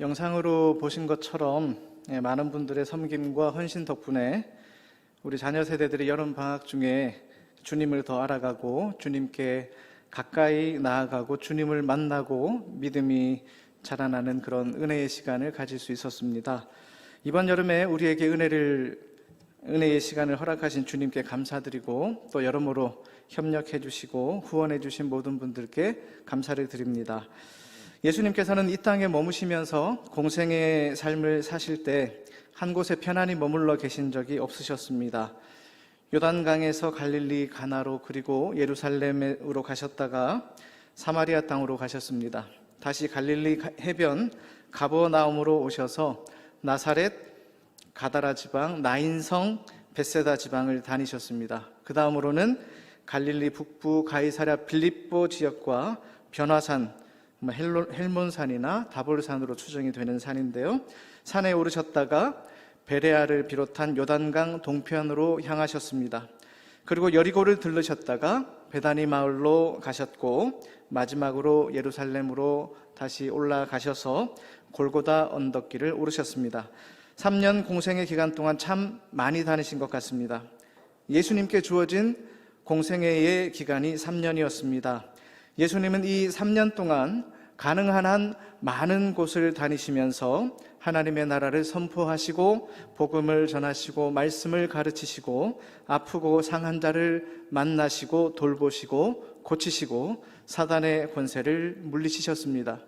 영상으로 보신 것처럼 예, 많은 분들의 섬김과 헌신 덕분에 우리 자녀 세대들이 여름 방학 중에 주님을 더 알아가고 주님께 가까이 나아가고 주님을 만나고 믿음이 자라나는 그런 은혜의 시간을 가질 수 있었습니다. 이번 여름에 우리에게 은혜를 은혜의 시간을 허락하신 주님께 감사드리고 또 여러모로 협력해 주시고 후원해 주신 모든 분들께 감사를 드립니다. 예수님께서는 이 땅에 머무시면서 공생의 삶을 사실 때 한 곳에 편안히 머물러 계신 적이 없으셨습니다. 요단강에서 갈릴리 가나로 그리고 예루살렘으로 가셨다가 사마리아 땅으로 가셨습니다. 다시 갈릴리 해변 가버나움으로 오셔서 나사렛 가다라 지방 나인성 베세다 지방을 다니셨습니다. 그 다음으로는 갈릴리 북부 가이사랴 빌립보 지역과 변화산 뭐 헬몬산이나 다볼산으로 추정이 되는 산인데요. 산에 오르셨다가 베레아를 비롯한 요단강 동편으로 향하셨습니다. 그리고 여리고를 들르셨다가 베다니 마을로 가셨고 마지막으로 예루살렘으로 다시 올라가셔서 골고다 언덕길을 오르셨습니다. 3년 공생의 기간 동안 참 많이 다니신 것 같습니다. 예수님께 주어진 공생애의 기간이 3년이었습니다. 예수님은 이 3년 동안 가능한 한 많은 곳을 다니시면서 하나님의 나라를 선포하시고 복음을 전하시고 말씀을 가르치시고 아프고 상한 자를 만나시고 돌보시고 고치시고 사단의 권세를 물리치셨습니다.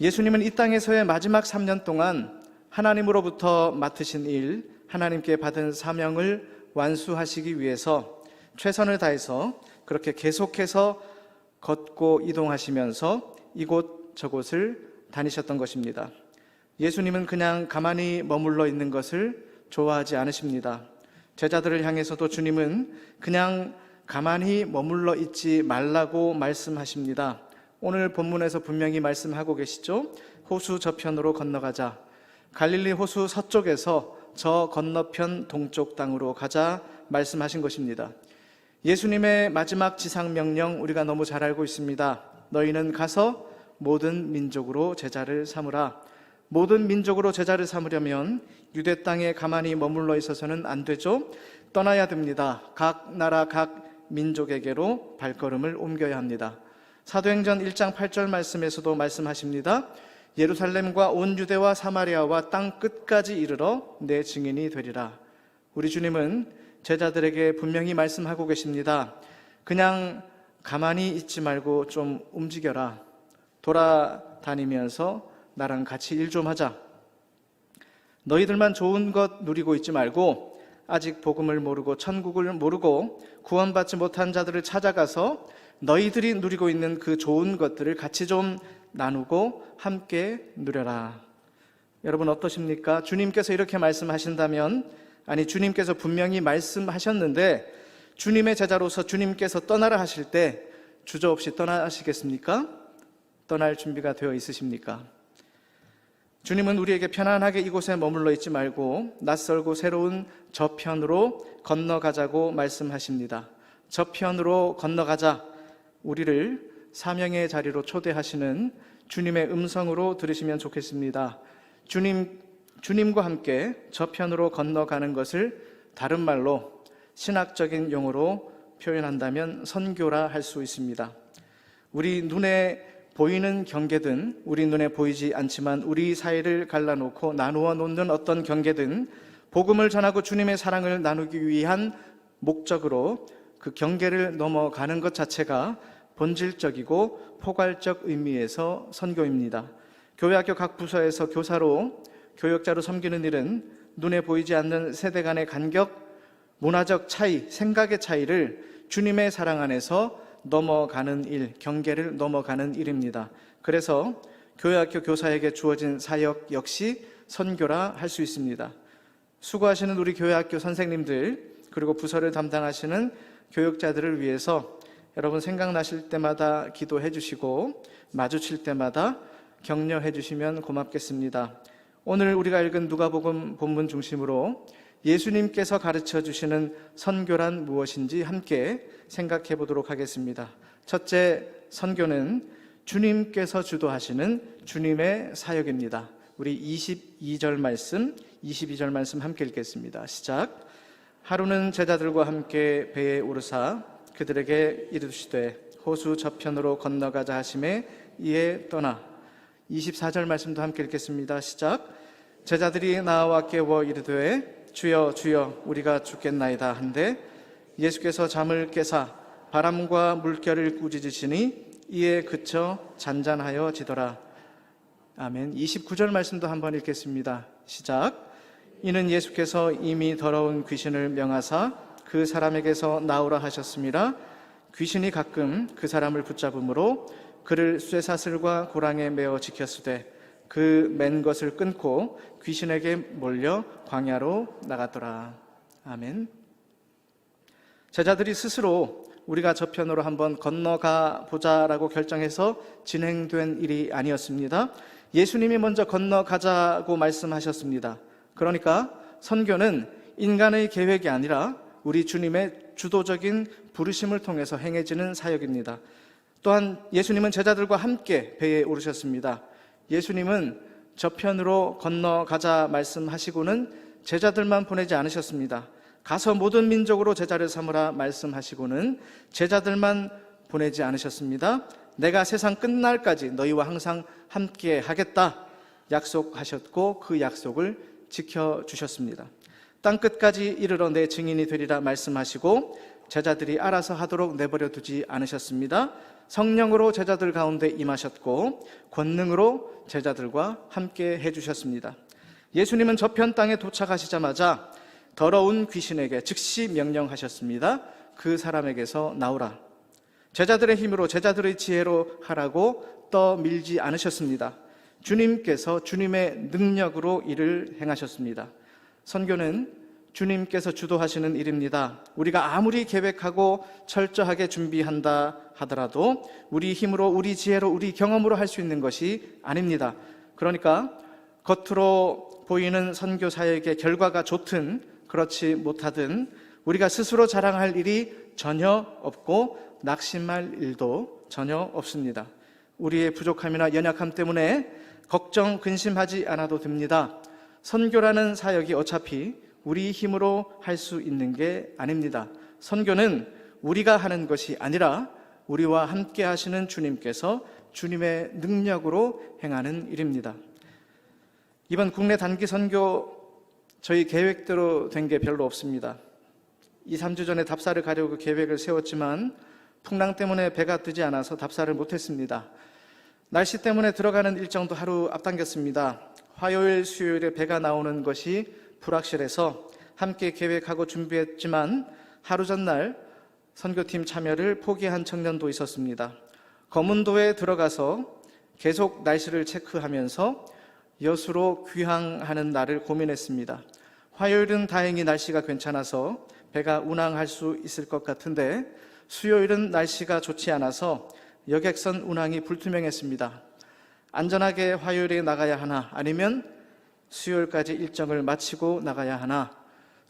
예수님은 이 땅에서의 마지막 3년 동안 하나님으로부터 맡으신 일, 하나님께 받은 사명을 완수하시기 위해서 최선을 다해서 그렇게 계속해서 걷고 이동하시면서 이곳 저곳을 다니셨던 것입니다. 예수님은 그냥 가만히 머물러 있는 것을 좋아하지 않으십니다. 제자들을 향해서도 주님은 그냥 가만히 머물러 있지 말라고 말씀하십니다. 오늘 본문에서 분명히 말씀하고 계시죠? 호수 저편으로 건너가자. 갈릴리 호수 서쪽에서 저 건너편 동쪽 땅으로 가자 말씀하신 것입니다. 예수님의 마지막 지상 명령 우리가 너무 잘 알고 있습니다. 너희는 가서 모든 민족으로 제자를 삼으라. 모든 민족으로 제자를 삼으려면 유대 땅에 가만히 머물러 있어서는 안 되죠. 떠나야 됩니다. 각 나라 각 민족에게로 발걸음을 옮겨야 합니다. 사도행전 1장 8절 말씀에서도 말씀하십니다. 예루살렘과 온 유대와 사마리아와 땅 끝까지 이르러 내 증인이 되리라. 우리 주님은 제자들에게 분명히 말씀하고 계십니다. 그냥 가만히 있지 말고 좀 움직여라. 돌아다니면서 나랑 같이 일 좀 하자. 너희들만 좋은 것 누리고 있지 말고 아직 복음을 모르고 천국을 모르고 구원받지 못한 자들을 찾아가서 너희들이 누리고 있는 그 좋은 것들을 같이 좀 나누고 함께 누려라. 여러분 어떠십니까? 주님께서 이렇게 말씀하신다면 아니 주님께서 분명히 말씀하셨는데 주님의 제자로서 주님께서 떠나라 하실 때 주저없이 떠나시겠습니까? 떠날 준비가 되어 있으십니까? 주님은 우리에게 편안하게 이곳에 머물러 있지 말고 낯설고 새로운 저편으로 건너가자고 말씀하십니다. 저편으로 건너가자 우리를 사명의 자리로 초대하시는 주님의 음성으로 들으시면 좋겠습니다. 주님 주님과 함께 저편으로 건너가는 것을 다른 말로 신학적인 용어로 표현한다면 선교라 할 수 있습니다. 우리 눈에 보이는 경계든 우리 눈에 보이지 않지만 우리 사이를 갈라놓고 나누어 놓는 어떤 경계든 복음을 전하고 주님의 사랑을 나누기 위한 목적으로 그 경계를 넘어가는 것 자체가 본질적이고 포괄적 의미에서 선교입니다. 교회 학교 각 부서에서 교사로 교역자로 섬기는 일은 눈에 보이지 않는 세대 간의 간격, 문화적 차이, 생각의 차이를 주님의 사랑 안에서 넘어가는 일, 경계를 넘어가는 일입니다. 그래서 교회학교 교사에게 주어진 사역 역시 선교라 할 수 있습니다. 수고하시는 우리 교회학교 선생님들, 그리고 부서를 담당하시는 교육자들을 위해서 여러분 생각나실 때마다 기도해 주시고 마주칠 때마다 격려해 주시면 고맙겠습니다. 오늘 우리가 읽은 누가복음 본문 중심으로 예수님께서 가르쳐 주시는 선교란 무엇인지 함께 생각해 보도록 하겠습니다. 첫째, 선교는 주님께서 주도하시는 주님의 사역입니다. 우리 22절 말씀, 22절 말씀 함께 읽겠습니다. 시작. 하루는 제자들과 함께 배에 오르사 그들에게 이르시되 호수 저편으로 건너가자 하심에 이에 떠나 24절 말씀도 함께 읽겠습니다. 시작. 제자들이 나와 깨워 이르되 주여 주여 우리가 죽겠나이다 한데 예수께서 잠을 깨사 바람과 물결을 꾸짖으시니 이에 그쳐 잔잔하여 지더라. 아멘. 29절 말씀도 한번 읽겠습니다. 시작. 이는 예수께서 이미 더러운 귀신을 명하사 그 사람에게서 나오라 하셨습니다. 귀신이 가끔 그 사람을 붙잡음으로 그를 쇠사슬과 고랑에 메어 지켰으되 그 맨 것을 끊고 귀신에게 몰려 광야로 나갔더라. 아멘. 제자들이 스스로 우리가 저편으로 한번 건너가 보자라고 결정해서 진행된 일이 아니었습니다. 예수님이 먼저 건너가자고 말씀하셨습니다. 그러니까 선교는 인간의 계획이 아니라 우리 주님의 주도적인 부르심을 통해서 행해지는 사역입니다. 또한 예수님은 제자들과 함께 배에 오르셨습니다. 예수님은 저편으로 건너가자 말씀하시고는 제자들만 보내지 않으셨습니다. 가서 모든 민족으로 제자를 삼으라 말씀하시고는 제자들만 보내지 않으셨습니다. 내가 세상 끝날까지 너희와 항상 함께 하겠다 약속하셨고 그 약속을 지켜 주셨습니다. 땅 끝까지 이르러 내 증인이 되리라 말씀하시고 제자들이 알아서 하도록 내버려 두지 않으셨습니다. 성령으로 제자들 가운데 임하셨고 권능으로 제자들과 함께 해 주셨습니다. 예수님은 저편 땅에 도착하시자마자 더러운 귀신에게 즉시 명령하셨습니다. 그 사람에게서 나오라. 제자들의 힘으로 제자들의 지혜로 하라고 떠밀지 않으셨습니다. 주님께서 주님의 능력으로 일을 행하셨습니다. 선교는 주님께서 주도하시는 일입니다. 우리가 아무리 계획하고 철저하게 준비한다 하더라도 우리 힘으로, 우리 지혜로, 우리 경험으로 할 수 있는 것이 아닙니다. 그러니까 겉으로 보이는 선교 사역의 결과가 좋든 그렇지 못하든 우리가 스스로 자랑할 일이 전혀 없고 낙심할 일도 전혀 없습니다. 우리의 부족함이나 연약함 때문에 걱정, 근심하지 않아도 됩니다. 선교라는 사역이 어차피 우리 힘으로 할 수 있는 게 아닙니다. 선교는 우리가 하는 것이 아니라 우리와 함께 하시는 주님께서 주님의 능력으로 행하는 일입니다. 이번 국내 단기 선교 저희 계획대로 된 게 별로 없습니다. 2, 3주 전에 답사를 가려고 계획을 세웠지만 풍랑 때문에 배가 뜨지 않아서 답사를 못했습니다. 날씨 때문에 들어가는 일정도 하루 앞당겼습니다. 화요일, 수요일에 배가 나오는 것이 불확실해서 함께 계획하고 준비했지만 하루 전날 선교팀 참여를 포기한 청년도 있었습니다. 검은도에 들어가서 계속 날씨를 체크하면서 여수로 귀향하는 날을 고민했습니다. 화요일은 다행히 날씨가 괜찮아서 배가 운항할 수 있을 것 같은데 수요일은 날씨가 좋지 않아서 여객선 운항이 불투명했습니다. 안전하게 화요일에 나가야 하나 아니면 수요일까지 일정을 마치고 나가야 하나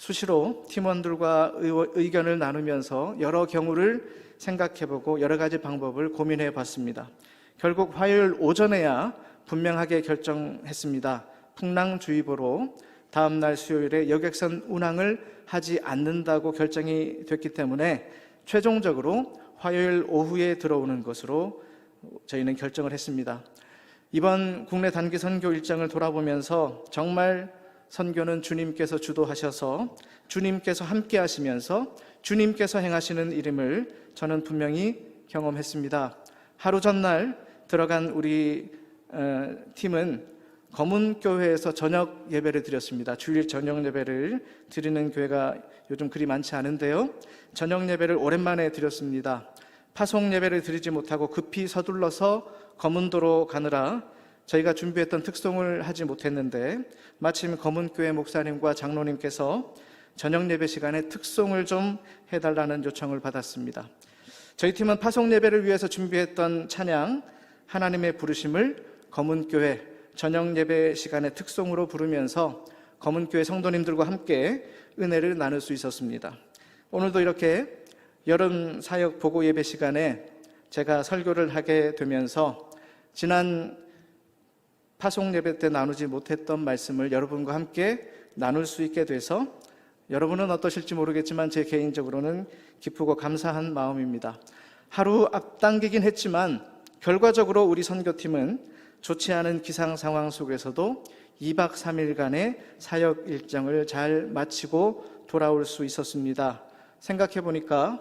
수시로 팀원들과 의견을 나누면서 여러 경우를 생각해보고 여러 가지 방법을 고민해 봤습니다. 결국 화요일 오전에야 분명하게 결정했습니다. 풍랑주의보로 다음 날 수요일에 여객선 운항을 하지 않는다고 결정이 됐기 때문에 최종적으로 화요일 오후에 들어오는 것으로 저희는 결정을 했습니다. 이번 국내 단기 선교 일정을 돌아보면서 정말 선교는 주님께서 주도하셔서 주님께서 함께 하시면서 주님께서 행하시는 이름을 저는 분명히 경험했습니다. 하루 전날 들어간 우리 어, 팀은 검은 교회에서 저녁 예배를 드렸습니다. 주일 저녁 예배를 드리는 교회가 요즘 그리 많지 않은데요. 저녁 예배를 오랜만에 드렸습니다. 파송 예배를 드리지 못하고 급히 서둘러서 검은도로 가느라 저희가 준비했던 특송을 하지 못했는데 마침 검은교회 목사님과 장로님께서 저녁 예배 시간에 특송을 좀 해달라는 요청을 받았습니다. 저희 팀은 파송 예배를 위해서 준비했던 찬양 하나님의 부르심을 검은교회 저녁 예배 시간에 특송으로 부르면서 검은교회 성도님들과 함께 은혜를 나눌 수 있었습니다. 오늘도 이렇게 여름 사역 보고 예배 시간에 제가 설교를 하게 되면서 지난 파송 예배 때 나누지 못했던 말씀을 여러분과 함께 나눌 수 있게 돼서 여러분은 어떠실지 모르겠지만 제 개인적으로는 기쁘고 감사한 마음입니다. 하루 앞당기긴 했지만 결과적으로 우리 선교팀은 좋지 않은 기상 상황 속에서도 2박 3일간의 사역 일정을 잘 마치고 돌아올 수 있었습니다. 생각해 보니까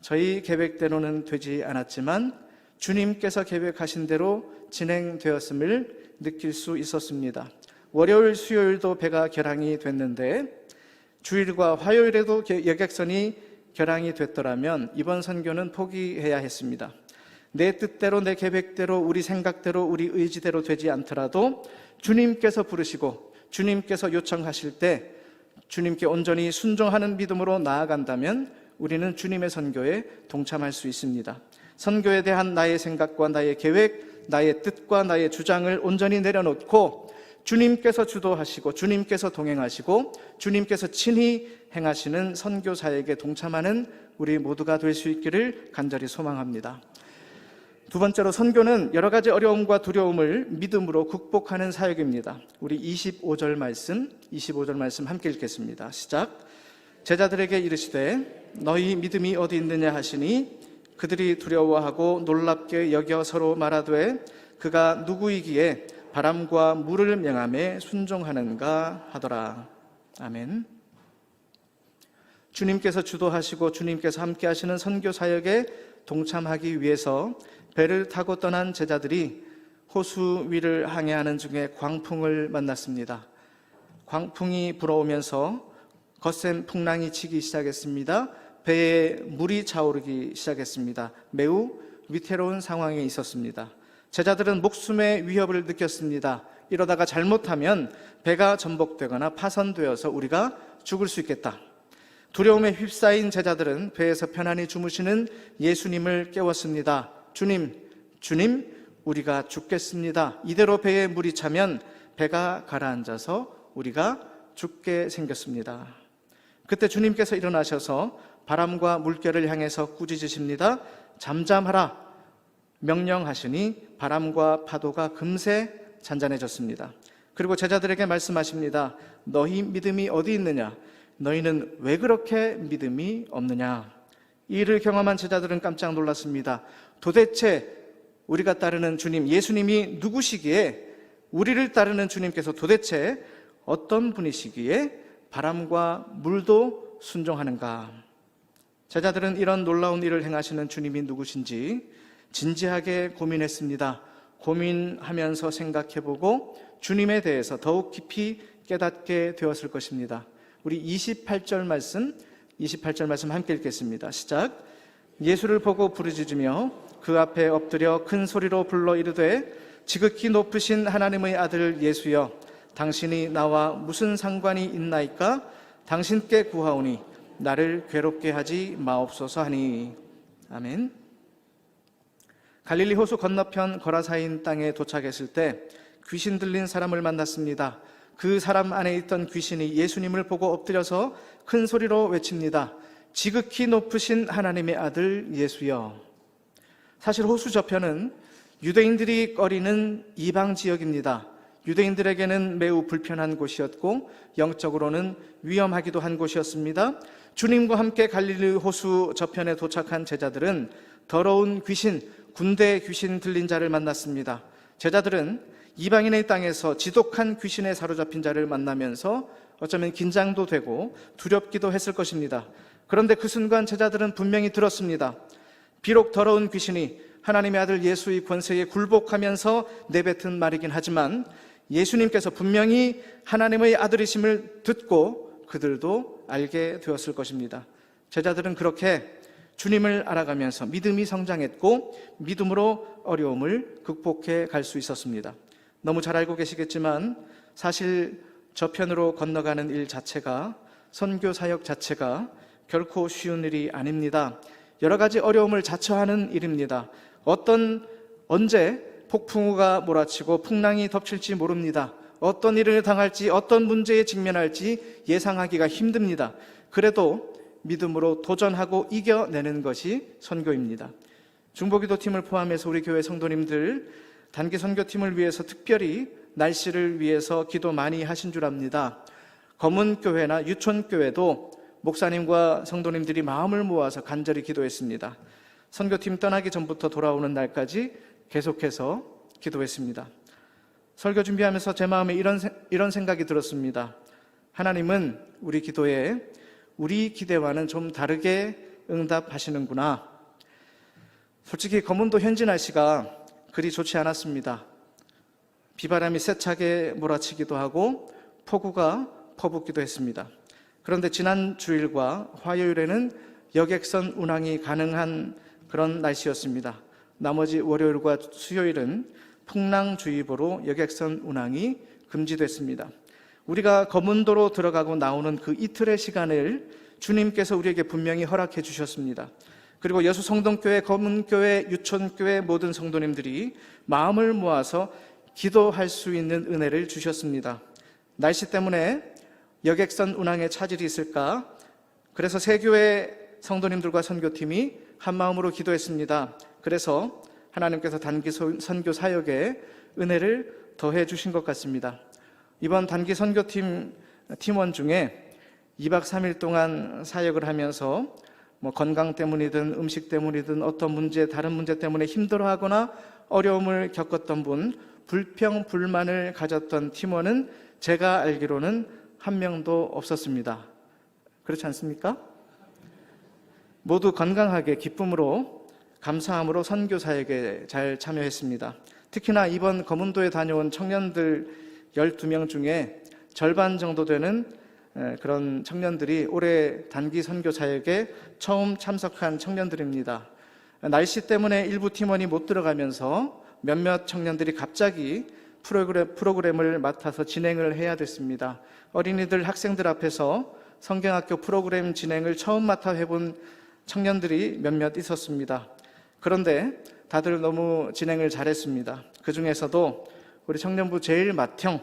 저희 계획대로는 되지 않았지만 주님께서 계획하신 대로 진행되었음을 느낄 수 있었습니다. 월요일, 수요일도 배가 결항이 됐는데 주일과 화요일에도 개- 여객선이 결항이 됐더라면 이번 선교는 포기해야 했습니다. 내 뜻대로 내 계획대로 우리 생각대로 우리 의지대로 되지 않더라도 주님께서 부르시고 주님께서 요청하실 때 주님께 온전히 순종하는 믿음으로 나아간다면 우리는 주님의 선교에 동참할 수 있습니다. 선교에 대한 나의 생각과 나의 계획, 나의 뜻과 나의 주장을 온전히 내려놓고 주님께서 주도하시고 주님께서 동행하시고 주님께서 친히 행하시는 선교 사역에 동참하는 우리 모두가 될 수 있기를 간절히 소망합니다. 두 번째로 선교는 여러 가지 어려움과 두려움을 믿음으로 극복하는 사역입니다. 우리 25절 말씀, 25절 말씀 함께 읽겠습니다. 시작. 제자들에게 이르시되 너희 믿음이 어디 있느냐 하시니 그들이 두려워하고 놀랍게 여겨 서로 말하되 그가 누구이기에 바람과 물을 명함에 순종하는가 하더라. 아멘. 주님께서 주도하시고 주님께서 함께 하시는 선교 사역에 동참하기 위해서 배를 타고 떠난 제자들이 호수 위를 항해하는 중에 광풍을 만났습니다. 광풍이 불어오면서 거센 풍랑이 치기 시작했습니다. 배에 물이 차오르기 시작했습니다. 매우 위태로운 상황에 있었습니다. 제자들은 목숨의 위협을 느꼈습니다. 이러다가 잘못하면 배가 전복되거나 파손되어서 우리가 죽을 수 있겠다. 두려움에 휩싸인 제자들은 배에서 편안히 주무시는 예수님을 깨웠습니다. 주님, 주님, 우리가 죽겠습니다. 이대로 배에 물이 차면 배가 가라앉아서 우리가 죽게 생겼습니다. 그때 주님께서 일어나셔서 바람과 물결을 향해서 꾸짖으십니다. 잠잠하라. 명령하시니 바람과 파도가 금세 잔잔해졌습니다. 그리고 제자들에게 말씀하십니다. 너희 믿음이 어디 있느냐? 너희는 왜 그렇게 믿음이 없느냐? 이 일을 경험한 제자들은 깜짝 놀랐습니다. 도대체 우리가 따르는 주님, 예수님이 누구시기에 우리를 따르는 주님께서 도대체 어떤 분이시기에 바람과 물도 순종하는가? 제자들은 이런 놀라운 일을 행하시는 주님이 누구신지 진지하게 고민했습니다. 고민하면서 생각해보고 주님에 대해서 더욱 깊이 깨닫게 되었을 것입니다. 우리 28절 말씀, 28절 말씀 함께 읽겠습니다. 시작. 예수를 보고 부르짖으며 그 앞에 엎드려 큰 소리로 불러 이르되 지극히 높으신 하나님의 아들 예수여 당신이 나와 무슨 상관이 있나이까 당신께 구하오니 나를 괴롭게 하지 마옵소서 하니 아멘. 갈릴리 호수 건너편 거라사인 땅에 도착했을 때 귀신 들린 사람을 만났습니다. 그 사람 안에 있던 귀신이 예수님을 보고 엎드려서 큰 소리로 외칩니다. 지극히 높으신 하나님의 아들 예수여. 사실 호수 저편은 유대인들이 꺼리는 이방 지역입니다. 유대인들에게는 매우 불편한 곳이었고 영적으로는 위험하기도 한 곳이었습니다. 주님과 함께 갈릴리 호수 저편에 도착한 제자들은 더러운 귀신, 군대 귀신 들린 자를 만났습니다. 제자들은 이방인의 땅에서 지독한 귀신에 사로잡힌 자를 만나면서 어쩌면 긴장도 되고 두렵기도 했을 것입니다. 그런데 그 순간 제자들은 분명히 들었습니다. 비록 더러운 귀신이 하나님의 아들 예수의 권세에 굴복하면서 내뱉은 말이긴 하지만 예수님께서 분명히 하나님의 아들이심을 듣고 그들도 알게 되었을 것입니다. 제자들은 그렇게 주님을 알아가면서 믿음이 성장했고 믿음으로 어려움을 극복해 갈 수 있었습니다. 너무 잘 알고 계시겠지만 사실 저편으로 건너가는 일 자체가 선교 사역 자체가 결코 쉬운 일이 아닙니다. 여러 가지 어려움을 자처하는 일입니다. 어떤 언제 폭풍우가 몰아치고 풍랑이 덮칠지 모릅니다. 어떤 일을 당할지 어떤 문제에 직면할지 예상하기가 힘듭니다. 그래도 믿음으로 도전하고 이겨내는 것이 선교입니다. 중보기도 팀을 포함해서 우리 교회 성도님들 단기 선교팀을 위해서 특별히 날씨를 위해서 기도 많이 하신 줄 압니다. 검은교회나 유촌교회도 목사님과 성도님들이 마음을 모아서 간절히 기도했습니다. 선교팀 떠나기 전부터 돌아오는 날까지 계속해서 기도했습니다. 설교 준비하면서 제 마음에 이런, 세- 이런 생각이 들었습니다. 하나님은 우리 기도에 우리 기대와는 좀 다르게 응답하시는구나. 솔직히 검은도 현지 날씨가 그리 좋지 않았습니다. 비바람이 세차게 몰아치기도 하고 폭우가 퍼붓기도 했습니다. 그런데 지난 주일과 화요일에는 여객선 운항이 가능한 그런 날씨였습니다. 나머지 월요일과 수요일은 풍랑주의보로 여객선 운항이 금지됐습니다. 우리가 검은도로 들어가고 나오는 그 이틀의 시간을 주님께서 우리에게 분명히 허락해 주셨습니다. 그리고 여수 성동교회, 검은교회, 유촌교회 모든 성도님들이 마음을 모아서 기도할 수 있는 은혜를 주셨습니다. 날씨 때문에 여객선 운항에 차질이 있을까? 그래서 세 교회 성도님들과 선교팀이 한 마음으로 기도했습니다. 그래서 하나님께서 단기 소- 선교 사역에 은혜를 더해 주신 것 같습니다. 이번 단기 선교팀 팀원 중에 2박 3일 동안 사역을 하면서 뭐 건강 때문이든 음식 때문이든 어떤 문제, 다른 문제 때문에 힘들어하거나 어려움을 겪었던 분, 불평, 불만을 가졌던 팀원은 제가 알기로는 한 명도 없었습니다. 그렇지 않습니까? 모두 건강하게 기쁨으로 감사함으로 선교 사역에 잘 참여했습니다. 특히나 이번 검은도에 다녀온 청년들 12명 중에 절반 정도 되는 에, 그런 청년들이 올해 단기 선교 사역에 처음 참석한 청년들입니다. 날씨 때문에 일부 팀원이 못 들어가면서 몇몇 청년들이 갑자기 프로그램, 프로그램을 맡아서 진행을 해야 됐습니다. 어린이들, 학생들 앞에서 성경학교 프로그램 진행을 처음 맡아 해본 청년들이 몇몇 있었습니다. 그런데 다들 너무 진행을 잘했습니다. 그 중에서도 우리 청년부 제일 맏형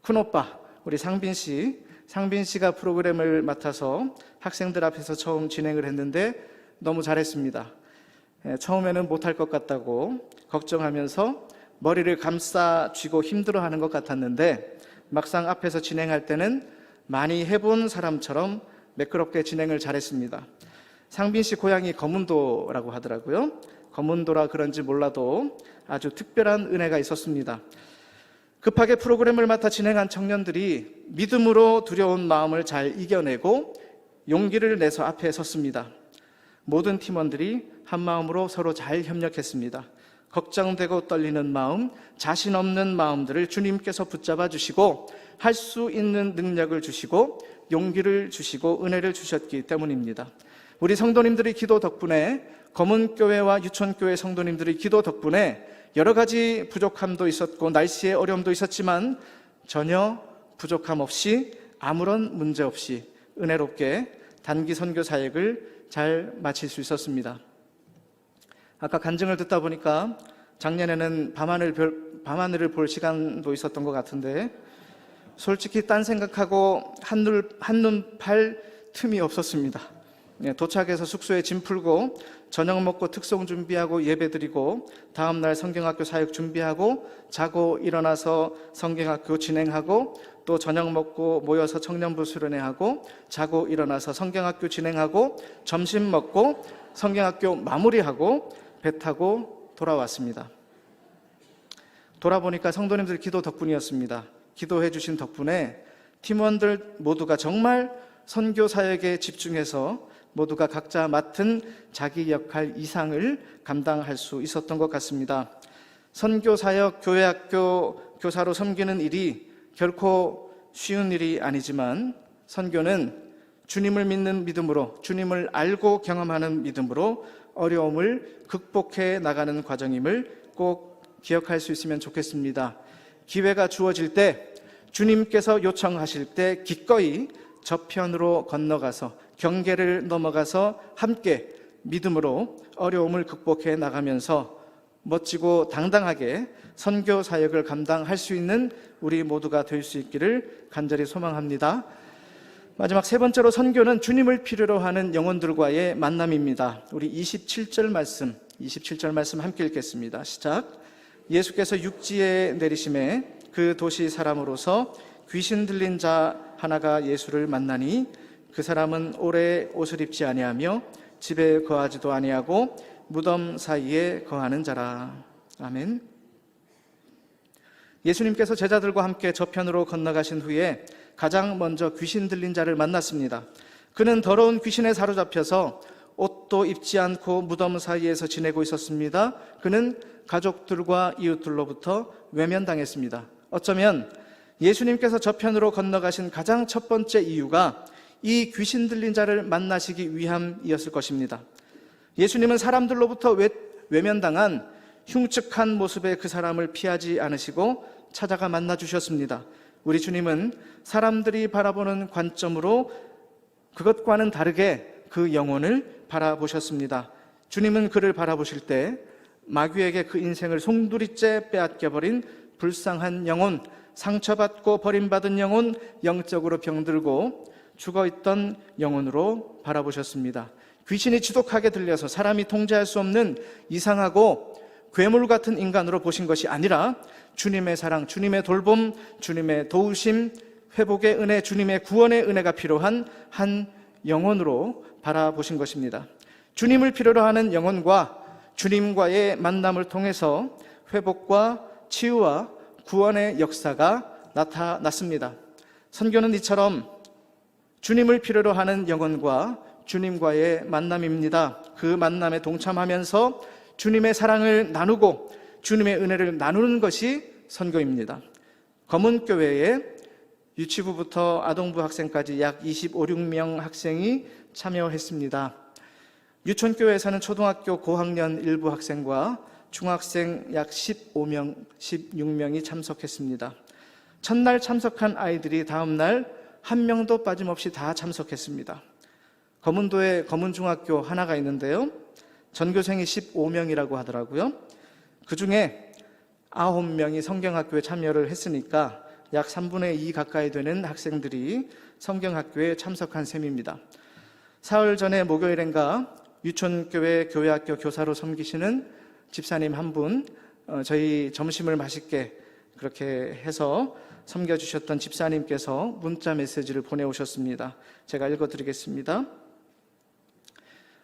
큰오빠 우리 상빈 씨, 상빈 씨가 프로그램을 맡아서 학생들 앞에서 처음 진행을 했는데 너무 잘했습니다. 예, 처음에는 못할 것 같다고 걱정하면서 머리를 감싸 쥐고 힘들어하는 것 같았는데 막상 앞에서 진행할 때는 많이 해본 사람처럼 매끄럽게 진행을 잘했습니다. 상빈 씨 고향이 검은도라고 하더라고요. 검은도라 그런지 몰라도 아주 특별한 은혜가 있었습니다. 급하게 프로그램을 맡아 진행한 청년들이 믿음으로 두려운 마음을 잘 이겨내고 용기를 내서 앞에 섰습니다. 모든 팀원들이 한 마음으로 서로 잘 협력했습니다. 걱정되고 떨리는 마음, 자신 없는 마음들을 주님께서 붙잡아 주시고 할 수 있는 능력을 주시고 용기를 주시고 은혜를 주셨기 때문입니다. 우리 성도님들의 기도 덕분에 검은교회와 유천교회 성도님들의 기도 덕분에 여러 가지 부족함도 있었고 날씨의 어려움도 있었지만 전혀 부족함 없이 아무런 문제 없이 은혜롭게 단기 선교 사역을 잘 마칠 수 있었습니다. 아까 간증을 듣다 보니까 작년에는 밤하늘 별, 밤하늘을 볼 시간도 있었던 것 같은데 솔직히 딴 생각하고 한눈 한눈 팔 틈이 없었습니다. 예, 도착해서 숙소에 짐 풀고 저녁 먹고 특송 준비하고 예배 드리고 다음 날 성경학교 사역 준비하고 자고 일어나서 성경학교 진행하고 또 저녁 먹고 모여서 청년부 수련회 하고 자고 일어나서 성경학교 진행하고 점심 먹고 성경학교 마무리하고 배 타고 돌아왔습니다. 돌아보니까 성도님들 기도 덕분이었습니다. 기도해 주신 덕분에 팀원들 모두가 정말 선교 사역에 집중해서 모두가 각자 맡은 자기 역할 이상을 감당할 수 있었던 것 같습니다. 선교 사역 교회 학교 교사로 섬기는 일이 결코 쉬운 일이 아니지만 선교는 주님을 믿는 믿음으로 주님을 알고 경험하는 믿음으로 어려움을 극복해 나가는 과정임을 꼭 기억할 수 있으면 좋겠습니다. 기회가 주어질 때 주님께서 요청하실 때 기꺼이 저편으로 건너가서 경계를 넘어가서 함께 믿음으로 어려움을 극복해 나가면서 멋지고 당당하게 선교 사역을 감당할 수 있는 우리 모두가 될 수 있기를 간절히 소망합니다. 마지막 세 번째로 선교는 주님을 필요로 하는 영혼들과의 만남입니다. 우리 27절 말씀, 27절 말씀 함께 읽겠습니다. 시작. 예수께서 육지에 내리심에 그 도시 사람으로서 귀신 들린 자 하나가 예수를 만나니 그 사람은 오래 옷을 입지 아니하며 집에 거하지도 아니하고 무덤 사이에 거하는 자라. 아멘. 예수님께서 제자들과 함께 저편으로 건너가신 후에 가장 먼저 귀신 들린 자를 만났습니다. 그는 더러운 귀신에 사로잡혀서 옷도 입지 않고 무덤 사이에서 지내고 있었습니다. 그는 가족들과 이웃들로부터 외면당했습니다. 어쩌면 예수님께서 저편으로 건너가신 가장 첫 번째 이유가 이 귀신 들린 자를 만나시기 위함이었을 것입니다. 예수님은 사람들로부터 외, 외면당한 흉측한 모습의 그 사람을 피하지 않으시고 찾아가 만나 주셨습니다. 우리 주님은 사람들이 바라보는 관점으로 그것과는 다르게 그 영혼을 바라보셨습니다. 주님은 그를 바라보실 때 마귀에게 그 인생을 송두리째 빼앗겨버린 불쌍한 영혼, 상처받고 버림받은 영혼, 영적으로 병들고 죽어 있던 영혼으로 바라보셨습니다. 귀신이 지독하게 들려서 사람이 통제할 수 없는 이상하고 괴물 같은 인간으로 보신 것이 아니라 주님의 사랑, 주님의 돌봄, 주님의 도우심, 회복의 은혜, 주님의 구원의 은혜가 필요한 한 영혼으로 바라보신 것입니다. 주님을 필요로 하는 영혼과 주님과의 만남을 통해서 회복과 치유와 구원의 역사가 나타났습니다. 선교는 이처럼 주님을 필요로 하는 영혼과 주님과의 만남입니다. 그 만남에 동참하면서 주님의 사랑을 나누고 주님의 은혜를 나누는 것이 선교입니다. 검은 교회에 유치부부터 아동부 학생까지 약 25, 6명 학생이 참여했습니다. 유촌교회에서는 초등학교 고학년 일부 학생과 중학생 약 15명, 16명이 참석했습니다. 첫날 참석한 아이들이 다음날 한 명도 빠짐없이 다 참석했습니다. 검은도에 검은중학교 하나가 있는데요. 전교생이 15명이라고 하더라고요. 그 중에 9명이 성경학교에 참여를 했으니까 약 3분의 2 가까이 되는 학생들이 성경학교에 참석한 셈입니다. 사흘 전에 목요일엔가 유촌교회 교회학교 교사로 섬기시는 집사님 한 분, 어, 저희 점심을 맛있게 그렇게 해서 섬겨주셨던 집사님께서 문자 메시지를 보내오셨습니다. 제가 읽어드리겠습니다.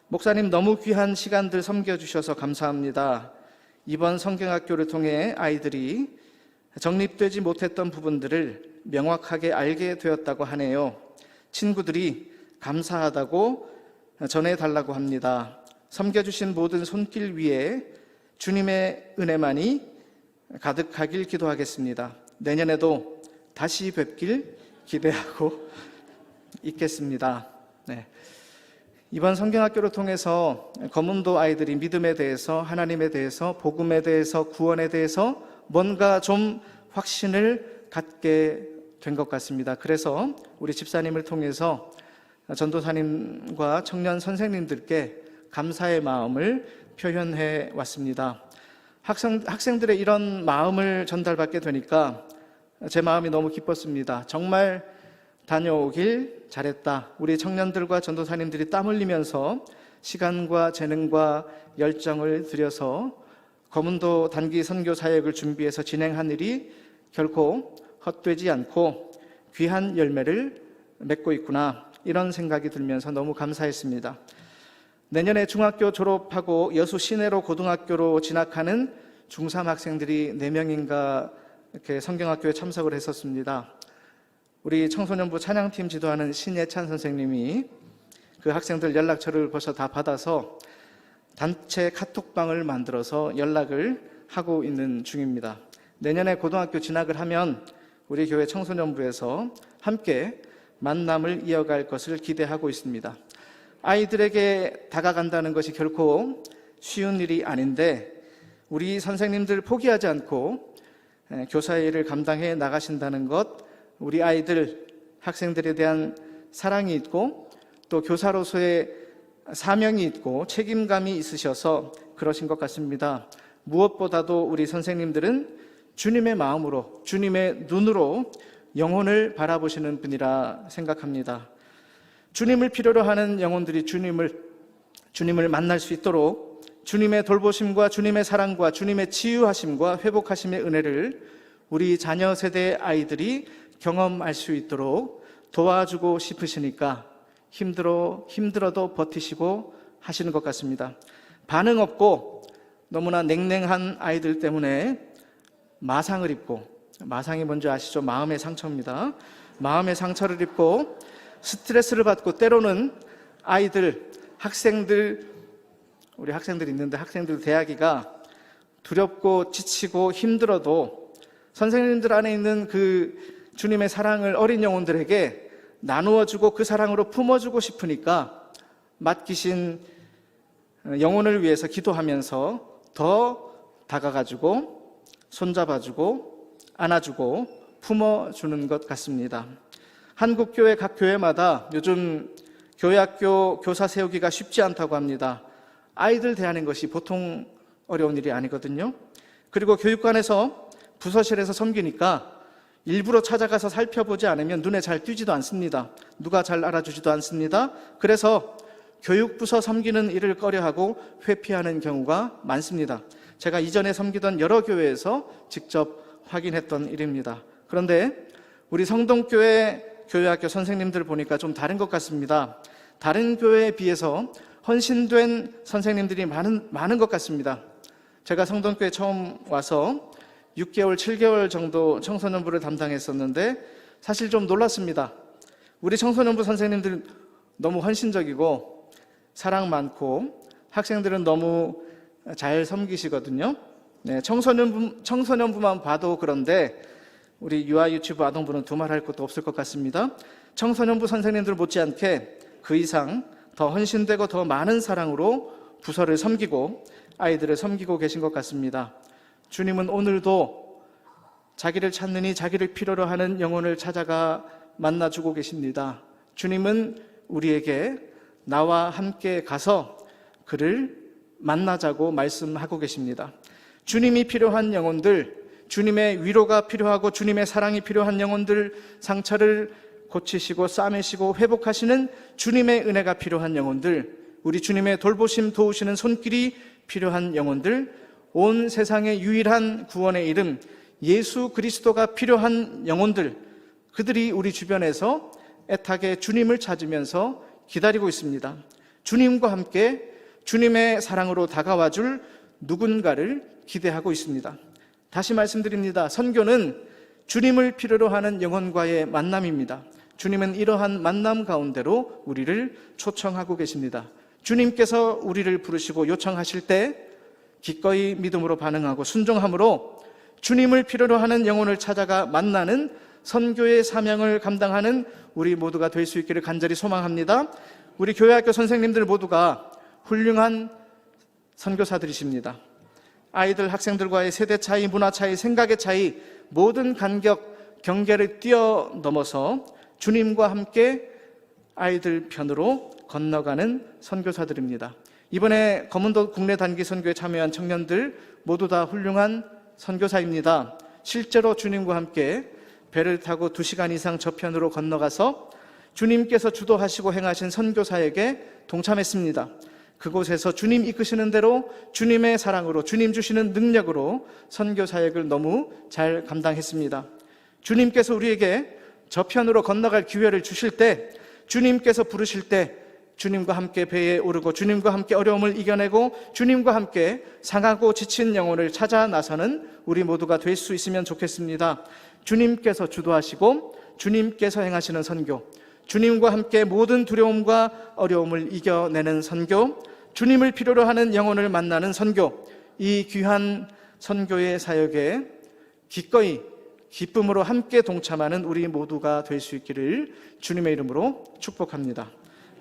목사님 너무 귀한 시간들 섬겨주셔서 감사합니다. 이번 성경학교를 통해 아이들이 정립되지 못했던 부분들을 명확하게 알게 되었다고 하네요. 친구들이 감사하다고 전해달라고 합니다. 섬겨주신 모든 손길 위에 주님의 은혜만이 가득하길 기도하겠습니다. 내년에도 다시 뵙길 기대하고 있겠습니다. 네. 이번 성경학교를 통해서 검은도 아이들이 믿음에 대해서 하나님에 대해서 복음에 대해서 구원에 대해서 뭔가 좀 확신을 갖게 된 것 같습니다. 그래서 우리 집사님을 통해서 전도사님과 청년 선생님들께 감사의 마음을 표현해 왔습니다. 학생, 학생들의 이런 마음을 전달받게 되니까 제 마음이 너무 기뻤습니다. 정말 다녀오길 잘했다. 우리 청년들과 전도사님들이 땀 흘리면서 시간과 재능과 열정을 들여서 검은도 단기 선교 사역을 준비해서 진행한 일이 결코 헛되지 않고 귀한 열매를 맺고 있구나. 이런 생각이 들면서 너무 감사했습니다. 내년에 중학교 졸업하고 여수 시내로 고등학교로 진학하는 중3 학생들이 4명인가 이렇게 성경학교에 참석을 했었습니다. 우리 청소년부 찬양팀 지도하는 신예찬 선생님이 그 학생들 연락처를 벌써 다 받아서 단체 카톡방을 만들어서 연락을 하고 있는 중입니다. 내년에 고등학교 진학을 하면 우리 교회 청소년부에서 함께 만남을 이어갈 것을 기대하고 있습니다. 아이들에게 다가간다는 것이 결코 쉬운 일이 아닌데 우리 선생님들 포기하지 않고 교사의 일을 감당해 나가신다는 것, 우리 아이들, 학생들에 대한 사랑이 있고 또 교사로서의 사명이 있고 책임감이 있으셔서 그러신 것 같습니다. 무엇보다도 우리 선생님들은 주님의 마음으로, 주님의 눈으로 영혼을 바라보시는 분이라 생각합니다. 주님을 필요로 하는 영혼들이 주님을, 주님을 만날 수 있도록 주님의 돌보심과 주님의 사랑과 주님의 치유하심과 회복하심의 은혜를 우리 자녀 세대 아이들이 경험할 수 있도록 도와주고 싶으시니까 힘들어 힘들어도 버티시고 하시는 것 같습니다. 반응 없고 너무나 냉랭한 아이들 때문에 마상을 입고 마상이 뭔지 아시죠? 마음의 상처입니다. 마음의 상처를 입고 스트레스를 받고 때로는 아이들, 학생들 우리 학생들 있는데 학생들 대학이가 두렵고 지치고 힘들어도 선생님들 안에 있는 그 주님의 사랑을 어린 영혼들에게 나누어 주고 그 사랑으로 품어 주고 싶으니까 맡기신 영혼을 위해서 기도하면서 더 다가가지고 손잡아주고 안아주고 품어주는 것 같습니다. 한국 교회 각 교회마다 요즘 교회학교 교사 세우기가 쉽지 않다고 합니다. 아이들 대하는 것이 보통 어려운 일이 아니거든요. 그리고 교육관에서 부서실에서 섬기니까 일부러 찾아가서 살펴보지 않으면 눈에 잘 띄지도 않습니다. 누가 잘 알아주지도 않습니다. 그래서 교육부서 섬기는 일을 꺼려하고 회피하는 경우가 많습니다. 제가 이전에 섬기던 여러 교회에서 직접 확인했던 일입니다. 그런데 우리 성동교회 교회학교 선생님들 보니까 좀 다른 것 같습니다. 다른 교회에 비해서 헌신된 선생님들이 많은, 많은 것 같습니다. 제가 성동교회 처음 와서 6개월, 7개월 정도 청소년부를 담당했었는데 사실 좀 놀랐습니다. 우리 청소년부 선생님들 너무 헌신적이고 사랑 많고 학생들은 너무 잘 섬기시거든요. 네, 청소년부, 청소년부만 봐도 그런데 우리 유아 유치부 아동부는 두말할 것도 없을 것 같습니다. 청소년부 선생님들 못지않게 그 이상 더 헌신되고 더 많은 사랑으로 부서를 섬기고 아이들을 섬기고 계신 것 같습니다. 주님은 오늘도 자기를 찾느니 자기를 필요로 하는 영혼을 찾아가 만나주고 계십니다. 주님은 우리에게 나와 함께 가서 그를 만나자고 말씀하고 계십니다. 주님이 필요한 영혼들, 주님의 위로가 필요하고 주님의 사랑이 필요한 영혼들 상처를 고치시고 싸매시고 회복하시는 주님의 은혜가 필요한 영혼들, 우리 주님의 돌보심 도우시는 손길이 필요한 영혼들, 온 세상의 유일한 구원의 이름 예수 그리스도가 필요한 영혼들, 그들이 우리 주변에서 애타게 주님을 찾으면서 기다리고 있습니다. 주님과 함께 주님의 사랑으로 다가와 줄 누군가를 기대하고 있습니다. 다시 말씀드립니다. 선교는 주님을 필요로 하는 영혼과의 만남입니다. 주님은 이러한 만남 가운데로 우리를 초청하고 계십니다. 주님께서 우리를 부르시고 요청하실 때 기꺼이 믿음으로 반응하고 순종함으로 주님을 필요로 하는 영혼을 찾아가 만나는 선교의 사명을 감당하는 우리 모두가 될 수 있기를 간절히 소망합니다. 우리 교회 학교 선생님들 모두가 훌륭한 선교사들이십니다. 아이들, 학생들과의 세대 차이, 문화 차이, 생각의 차이, 모든 간격, 경계를 뛰어넘어서 주님과 함께 아이들 편으로 건너가는 선교사들입니다. 이번에 검은도 국내 단기 선교에 참여한 청년들 모두 다 훌륭한 선교사입니다. 실제로 주님과 함께 배를 타고 두 시간 이상 저편으로 건너가서 주님께서 주도하시고 행하신 선교사에게 동참했습니다. 그곳에서 주님 이끄시는 대로 주님의 사랑으로 주님 주시는 능력으로 선교 사역을 너무 잘 감당했습니다. 주님께서 우리에게 저편으로 건너갈 기회를 주실 때 주님께서 부르실 때 주님과 함께 배에 오르고 주님과 함께 어려움을 이겨내고 주님과 함께 상하고 지친 영혼을 찾아 나서는 우리 모두가 될 수 있으면 좋겠습니다. 주님께서 주도하시고 주님께서 행하시는 선교, 주님과 함께 모든 두려움과 어려움을 이겨내는 선교, 주님을 필요로 하는 영혼을 만나는 선교, 이 귀한 선교의 사역에 기꺼이 기쁨으로 함께 동참하는 우리 모두가 될 수 있기를 주님의 이름으로 축복합니다.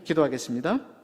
기도하겠습니다.